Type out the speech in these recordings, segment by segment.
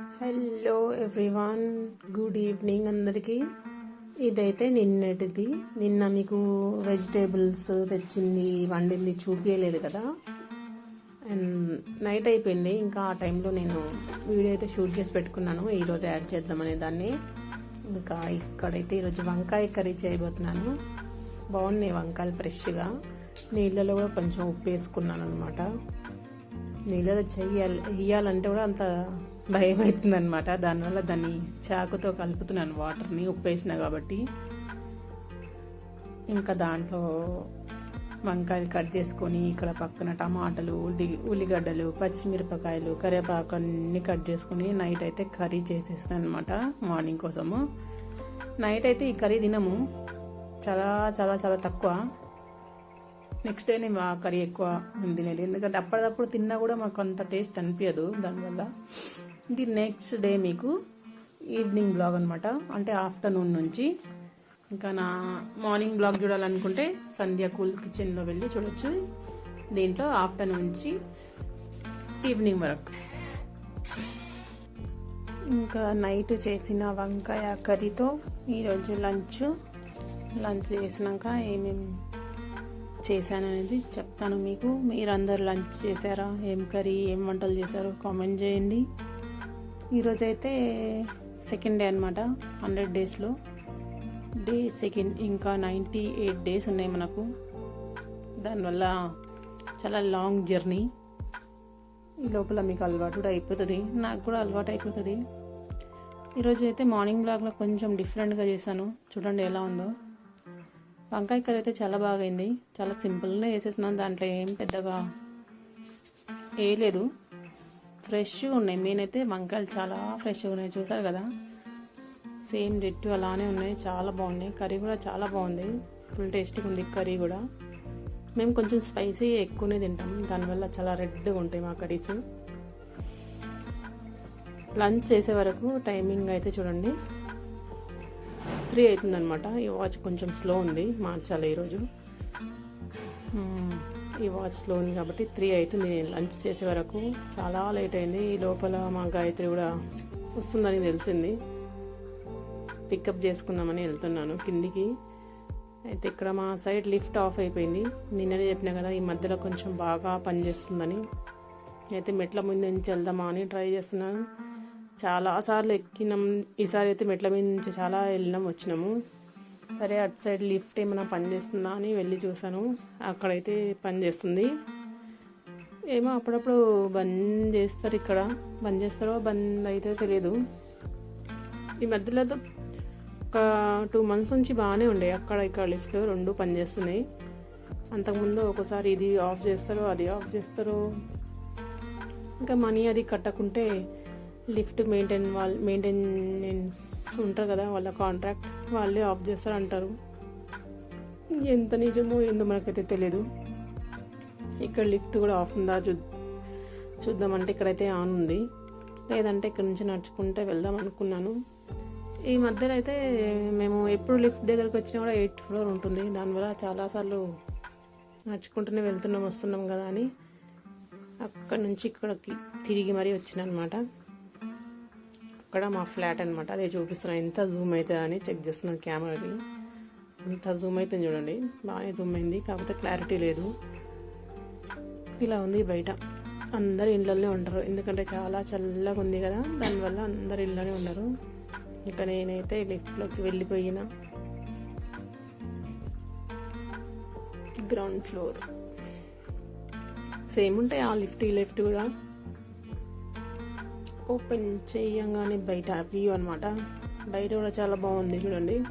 Hello everyone good evening అందరికీ. ఇదైతే నిన్నటిది. నిన్న మీకు వెజిటేబుల్స్ తెచ్చింది వండింది చూపించలేదు కదా. అండ్ నైట్ అయిపోయింది. ఇంకా ఆ టైంలో నేను వీడియో అయితే షూట్ చేసి పెట్టుకున్నాను. ఈరోజు యాడ్ చేద్దామనే దాన్ని. ఇంకా ఇక్కడైతే ఈరోజు వంకాయ కర్రీ చేయబోతున్నాను. బాగున్నాయి వంకాయలు ఫ్రెష్గా. నీళ్ళలో కూడా కొంచెం ఉప్పు వేసుకున్నాను అనమాట నీళ్ళలో చెయ్యాలి వేయాలంటే కూడా అంత భయం అవుతుంది అనమాట దానివల్ల దాన్ని చాకుతో కలుపుతున్నాను వాటర్ని ఉప్పు వేసిన కాబట్టి. ఇంకా దాంట్లో వంకాయలు కట్ చేసుకొని ఇక్కడ పక్కన టమాటాలు ఉల్లి ఉల్లిగడ్డలు పచ్చిమిరపకాయలు కరివేపాకు అన్ని కట్ చేసుకొని నైట్ అయితే కర్రీ చేసేసాను అనమాట మార్నింగ్ కోసము. నైట్ అయితే ఈ కర్రీ తినము. చాలా చాలా చాలా తక్కువ. నెక్స్ట్ డే నేను ఆ కర్రీ ఎక్కువ తినేది ఎందుకంటే అప్పటికప్పుడు తిన్నా కూడా మాకు అంత టేస్ట్ అనిపించదు దానివల్ల. ఇది నెక్స్ట్ డే మీకు ఈవినింగ్ బ్లాగ్ అనమాట అంటే ఆఫ్టర్నూన్ నుంచి. ఇంకా నా మార్నింగ్ బ్లాగ్ చూడాలనుకుంటే సంధ్య కూల్ కిచెన్లో వెళ్ళి చూడొచ్చు. దీంట్లో ఆఫ్టర్నూన్ నుంచి ఈవినింగ్ వరకు. ఇంకా నైట్ చేసిన వంకాయ కర్రీతో ఈరోజు లంచ్. లంచ్ చేసినాక ఏమేమి చేశాను అనేది చెప్తాను మీకు. మీరందరు లంచ్ చేశారా? ఏం కర్రీ ఏం వంటలు చేశారో కామెంట్ చేయండి. ఈరోజు అయితే సెకండ్ డే అనమాట హండ్రెడ్ డేస్లో. డే సెకండ్ ఇంకా నైంటీ ఎయిట్ డేస్ ఉన్నాయి మనకు. దానివల్ల చాలా లాంగ్ జర్నీ. ఈ లోపల మీకు అలవాటు కూడా అయిపోతుంది. నాకు కూడా అలవాటు అయిపోతుంది. ఈరోజు అయితే మార్నింగ్ బ్లాగ్లో కొంచెం డిఫరెంట్గా చేశాను. చూడండి ఎలా ఉందో. వంకాయ కర్రీ అయితే చాలా బాగైంది. చాలా సింపుల్గా వేసేసినాను దాంట్లో ఏం పెద్దగా వేయలేదు ఫ్రెష్గా ఉన్నాయి. నేనైతే వంకాయలు చాలా ఫ్రెష్గా ఉన్నాయి. చూసారు కదా? సేమ్ రెట్టు అలానే ఉన్నాయి. చాలా బాగున్నాయి. కర్రీ కూడా చాలా బాగుంది. ఫుల్ టేస్టీగా ఉంది కర్రీ కూడా. మేము కొంచెం స్పైసీ ఎక్కువనే తింటాం. దానివల్ల చాలా రెడ్గా ఉంటాయి మా కర్రీస్. లంచ్ చేసే వరకు టైమింగ్ అయితే చూడండి. త్రీ అవుతుందనమాట ఈ వాచ్ కొంచెం స్లో ఉంది. మార్చాలి ఈరోజు. ఈ వాచ్ స్లో ఉంది కాబట్టి త్రీ అవుతుంది నేను లంచ్ చేసే వరకు చాలా లేట్ అయింది. ఈ లోపల మా గాయత్రి కూడా వస్తుందని తెలిసింది. పికప్ చేసుకుందామని వెళ్తున్నాను కిందికి. అయితే ఇక్కడ మా సైడ్ లిఫ్ట్ ఆఫ్ అయిపోయింది. నిన్ననే చెప్పినా కదా ఈ మధ్యలో కొంచెం బాగా పనిచేస్తుందని అయితే మెట్ల ముందు నుంచి వెళ్దామా అని ట్రై చేస్తున్నాను చాలాసార్లు ఎక్కినాం. ఈసారి అయితే మెట్ల మీద నుంచి చాలా వెళ్ళినాం వచ్చినాము. సరే అటు సైడ్ లిఫ్ట్ ఏమైనా పనిచేస్తుందా అని వెళ్ళి చూశాను. అక్కడైతే పని చేస్తుంది. ఏమో అప్పుడప్పుడు బంద్ చేస్తారు ఇక్కడ. బంద్ చేస్తారో బంద్ అయితే తెలియదు. ఈ మధ్యలో ఒక టూ మంత్స్ నుంచి బాగానే ఉండే. అక్కడ ఇక్కడ లిఫ్ట్ రెండు పనిచేస్తున్నాయి అంతకుముందు ఒకసారి ఇది ఆఫ్ చేస్తారు అది ఆఫ్ చేస్తారో. ఇంకా మనీ అది కట్టకుంటే లిఫ్ట్ మెయింటైన్ వాళ్ళు మెయింటెనెన్స్ ఉంటారు కదా వాళ్ళ కాంట్రాక్ట్ వాళ్ళే ఆఫ్ చేస్తారు అంటారు. ఎంత నిజమో ఏందో మనకైతే తెలియదు ఇక్కడ లిఫ్ట్ కూడా ఆఫ్ ఉందా చూ చూద్దామంటే ఇక్కడైతే ఆన్ ఉంది. లేదంటే ఇక్కడ నుంచి నడుచుకుంటే వెళ్దాం అనుకున్నాను. ఈ మధ్యలో అయితే మేము ఎప్పుడు లిఫ్ట్ దగ్గరికి వచ్చినా కూడా ఎయిట్ ఫ్లోర్ ఉంటుంది. దానివల్ల చాలాసార్లు నడుచుకుంటూనే వెళ్తున్నాం వస్తున్నాం కదా అని అక్కడ నుంచి ఇక్కడికి తిరిగి మరీ వచ్చిన అనమాట అక్కడ మా ఫ్లాట్ అనమాట అదే చూపిస్తున్నాను ఎంత జూమ్ అవుతుంది అని చెక్ చేస్తున్నాను కెమెరాకి ఎంత జూమ్ అవుతుంది చూడండి. బాగానే జూమ్ అయింది. కాకపోతే క్లారిటీ లేదు. ఇలా ఉంది బయట. అందరు ఇళ్ళల్లో ఉంటారు ఎందుకంటే చాలా చల్లగా ఉంది కదా. దానివల్ల అందరు ఇళ్ళనే ఉండరు. ఇంకా నేనైతే లిఫ్ట్లోకి వెళ్ళిపోయిన. గ్రౌండ్ ఫ్లోర్ సేమ్ ఉంటాయి. ఆ లిఫ్ట్ ఈ లిఫ్ట్ కూడా. ఓపెన్ చేయంగానే బయట వ్యూ అనమాట బయట కూడా చాలా బాగుంది చూడండి.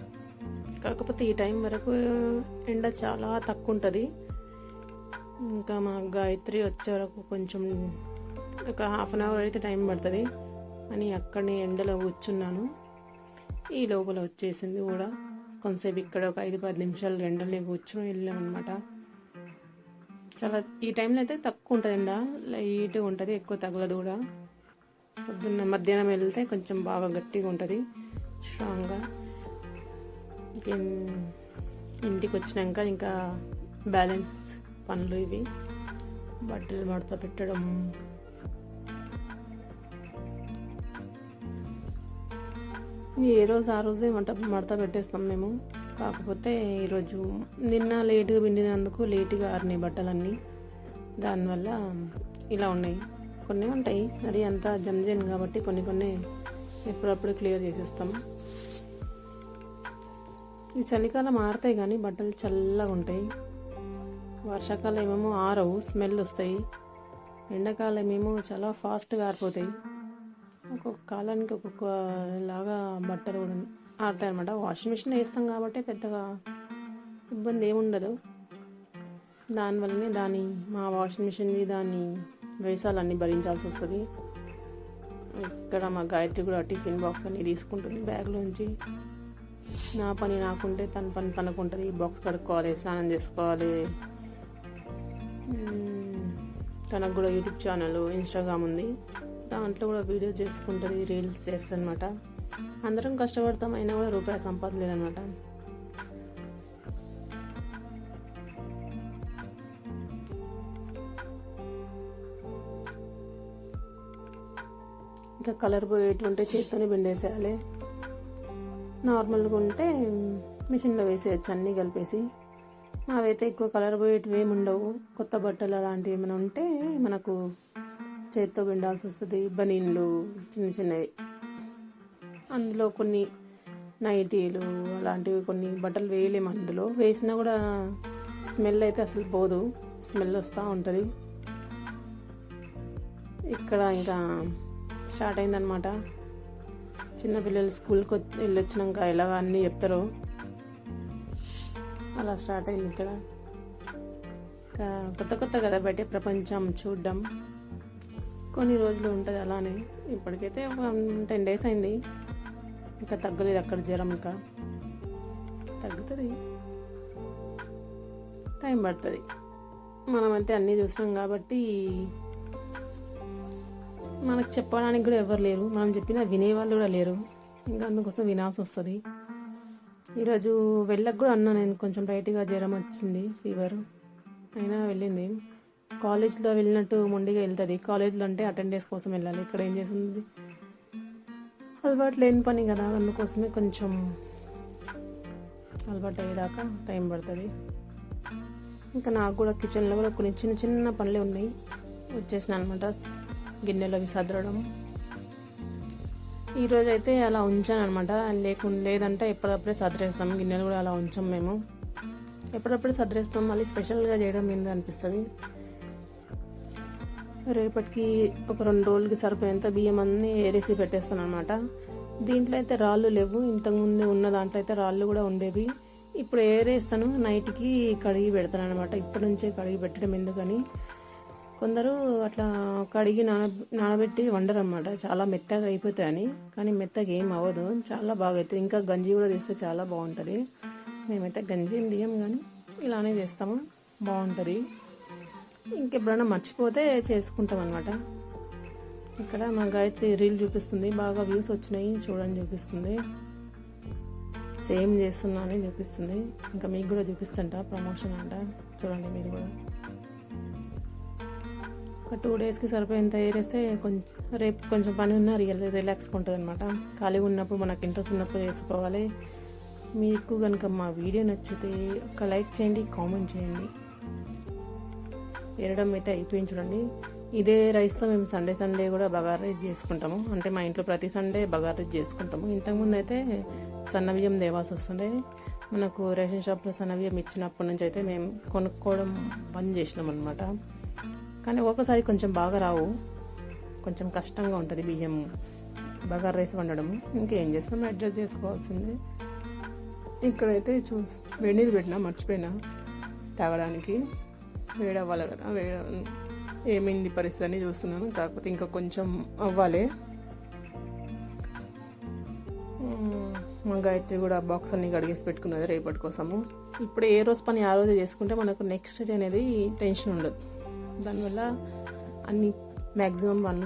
కాకపోతే ఈ టైం వరకు ఎండ చాలా తక్కువ ఉంటుంది ఇంకా మా గాయత్రి వచ్చే వరకు కొంచెం ఒక హాఫ్ అన్ అవర్ అయితే టైం పడుతుంది. అని అక్కడనే ఎండలో కూర్చున్నాను. ఈ లోపల వచ్చేసింది కూడా. కొంతసేపు ఇక్కడ ఒక ఐదు పది నిమిషాలు ఎండలో కూర్చొని వెళ్ళామన్నమాట చాలా ఈ టైంలో అయితే తక్కువ ఉంటుంది ఎండ. లైట్గా ఉంటుంది ఎక్కువ తగలదు కూడా. పొద్దున్న మధ్యాహ్నం వెళ్తే కొంచెం బాగా గట్టిగా ఉంటుంది. స్ట్రాంగ్గా. ఇంటికి వచ్చినాక ఇంకా బ్యాలెన్స్ పనులు ఇవి. బట్టలు మడత పెట్టడం. ఏ రోజు ఆ రోజే వంట మడత పెట్టేస్తాం మేము. కాకపోతే ఈరోజు నిన్న లేటుగా పిండినందుకు లేటుగా ఆరినాయి బట్టలన్నీ. దానివల్ల ఇలా ఉన్నాయి. కొన్ని ఉంటాయి. మరి అంత జంజన్ కాబట్టి కొన్ని కొన్ని ఎప్పుడప్పుడు క్లియర్ చేసేస్తాం ఈ చలికాలం ఆరుతాయి కానీ బట్టలు చల్లగా ఉంటాయి. వర్షాకాలం ఏమేమో ఆరవు స్మెల్ వస్తాయి. ఎండాకాలం ఏమో చాలా ఫాస్ట్గా ఆరిపోతాయి. ఒక్కొక్క కాలానికి ఒక్కొక్క లాగా బట్టలు కూడా ఆడతాయి అనమాట వాషింగ్ మిషన్ వేస్తాం కాబట్టి పెద్దగా ఇబ్బంది ఏముండదు. దానివల్లనే దాని మా వాషింగ్ మిషన్వి దాన్ని వేసాలన్నీ భరించాల్సి వస్తుంది. ఇక్కడ మా గాయత్రి కూడా టిఫిన్ బాక్స్ అన్ని తీసుకుంటుంది బ్యాగ్లోంచి. నా పని నాకుంటే తన పని తనకుంటుంది. బాక్స్ కడుక్కోవాలి స్నానం చేసుకోవాలి. తనకు కూడా యూట్యూబ్ ఛానల్ ఇన్స్టాగ్రామ్ ఉంది. దాంట్లో కూడా వీడియో చేసుకుంటుంది రీల్స్ చేస్తుందన్నమాట. అందరం కష్టపడతాం అయినా కూడా రూపాయి అనమాట ఇంకా కలర్ పోయేటువంటి చేత్తోనే పిండేసేయాలి. నార్మల్గా ఉంటే మిషన్లో వేసేయచ్చు అన్నీ కలిపేసి. అవైతే ఎక్కువ కలర్ పోయేటివి ఏమి ఉండవు. కొత్త బట్టలు అలాంటివి ఏమైనా ఉంటే మనకు చేత్తో పిండాల్సి వస్తుంది. బనీన్లు చిన్న చిన్నవి. అందులో కొన్ని నైటీలు అలాంటివి కొన్ని బట్టలు వేయలేము అందులో. వేసినా కూడా స్మెల్ అయితే అసలు పోదు. స్మెల్ వస్తూ ఉంటుంది. ఇక్కడ ఇంకా స్టార్ట్ అయిందనమాట చిన్నపిల్లలు స్కూల్కి వెళ్ళొచ్చినాక ఎలాగ అన్నీ చెప్తారు అలా స్టార్ట్ అయింది ఇక్కడ. ఇంకా కొత్త కొత్త కదా బయట ప్రపంచం చూడడం. కొన్ని రోజులు ఉంటుంది అలానే. ఇప్పటికైతే టెన్ డేస్ అయింది. ఇంకా తగ్గలేదు అక్కడ జ్వరం ఇంకా. తగ్గుతుంది. టైం పడుతుంది. మనమైతే అన్నీ చూసినాం కాబట్టి మనకు చెప్పడానికి కూడా ఎవరు లేరు. మనం చెప్పినా వినేవాళ్ళు కూడా లేరు. ఇంకా అందుకోసం వినాల్సి వస్తుంది. ఈరోజు వెళ్ళకు కూడా అన్నా నేను. కొంచెం లైట్గా జ్వరం వచ్చింది ఫీవర్. అయినా వెళ్ళింది. కాలేజ్లో వెళ్ళినట్టు మొండిగా వెళ్తుంది. కాలేజ్లో అంటే అటెండెన్స్ కోసం వెళ్ళాలి. ఇక్కడ ఏం చేస్తుంది? అలవాటు లేని పని కదా. అందుకోసమే కొంచెం అలవాటు అయ్యేదాకా టైం పడుతుంది. ఇంకా నాకు కూడా కిచెన్లో కూడా కొన్ని చిన్న చిన్న పనులే ఉన్నాయి. వచ్చేసిన అనమాట. గిన్నెలోకి సదరడం ఈరోజు అయితే అలా ఉంచాను అనమాట లేకుండా లేదంటే ఎప్పుడప్పుడే సదరేస్తాం గిన్నెలు కూడా అలా ఉంచాం మేము. ఎప్పుడప్పుడు సదరేస్తాం మళ్ళీ స్పెషల్గా చేయడం ఏంది అనిపిస్తుంది రేపటికి ఒక రెండు రోజులకి సరిపోయేంత బియ్యం అన్నీ ఏరేసి పెట్టేస్తాను అనమాట దీంట్లో అయితే రాళ్ళు లేవు. ఇంతకుముందు ఉన్న దాంట్లో అయితే రాళ్ళు కూడా ఉండేవి. ఇప్పుడు ఏరేస్తాను. నైట్కి కడిగి పెడతాను అనమాట ఇప్పటి నుంచే కడిగి పెట్టడం ఎందుకని. కొందరు అట్లా కడిగి నాన నానబెట్టి వండరు అనమాట చాలా మెత్తగా అయిపోతాయని. కానీ మెత్తగా ఏం అవ్వదు. చాలా బాగా అవుతుంది ఇంకా గంజి కూడా తీస్తే చాలా బాగుంటుంది. మేమైతే గంజి ఏం తీయం కానీ ఇలానే చేస్తాము. బాగుంటుంది. ఇంకెప్పుడైనా మర్చిపోతే చేసుకుంటాం అనమాట ఇక్కడ మా గాయత్రి రీల్ చూపిస్తుంది. బాగా వ్యూస్ వచ్చినాయి. చూడని చూపిస్తుంది. సేమ్ చేస్తున్నా అని చూపిస్తుంది. ఇంకా మీకు కూడా చూపిస్తుంట. ప్రమోషన్ అంట. చూడండి మీరు కూడా. ఒక టూ డేస్కి సరిపోయేంత ఏరేస్తే కొంచెం రేపు కొంచెం పని ఉన్నా రియల్ రిలాక్స్గా ఉంటుంది అనమాట ఖాళీగా ఉన్నప్పుడు మనకు ఇంట్రెస్ట్ ఉన్నప్పుడు చేసుకోవాలి. మీకు కనుక మా వీడియో నచ్చితే ఒక లైక్ చేయండి కామెంట్ చేయండి. ఏరడం అయితే అయిపోయింది చూడండి. ఇదే రైస్తో మేము సండే సండే కూడా బగార్ రైస్ చేసుకుంటాము. అంటే మా ఇంట్లో ప్రతి సండే బగార్ రైస్ చేసుకుంటాము. ఇంతకుముందు అయితే సన్నబియ్యం దేవాల్సి వస్తుండే. మనకు రేషన్ షాప్లో సన్నబియ్యం ఇచ్చినప్పటి నుంచి అయితే మేము కొనుక్కోవడం బంద్ చేసినాం అనమాట కానీ ఒక్కొక్కసారి కొంచెం బాగా రావు. కొంచెం కష్టంగా ఉంటుంది బియ్యం. బగార్ రైస్ వండడం. ఇంకేం చేస్తాం? అడ్జస్ట్ చేసుకోవాల్సిందే. ఇక్కడైతే చూ వేడినీళ్ళు పెట్టినా మర్చిపోయినా తాగడానికి. వేడవ్వాలి కదా వేడ ఏమైంది పరిస్థితి అని చూస్తున్నాను. కాకపోతే ఇంకా కొంచెం అవ్వాలి. గాయత్రి కూడా బాక్స్ అన్ని కడిగేసి పెట్టుకున్నది రేపటి కోసము. ఇప్పుడు ఏ రోజు పని ఆ రోజు చేసుకుంటే మనకు నెక్స్ట్ డే అనేది టెన్షన్ ఉండదు. దానివల్ల అన్ని మ్యాక్సిమం వన్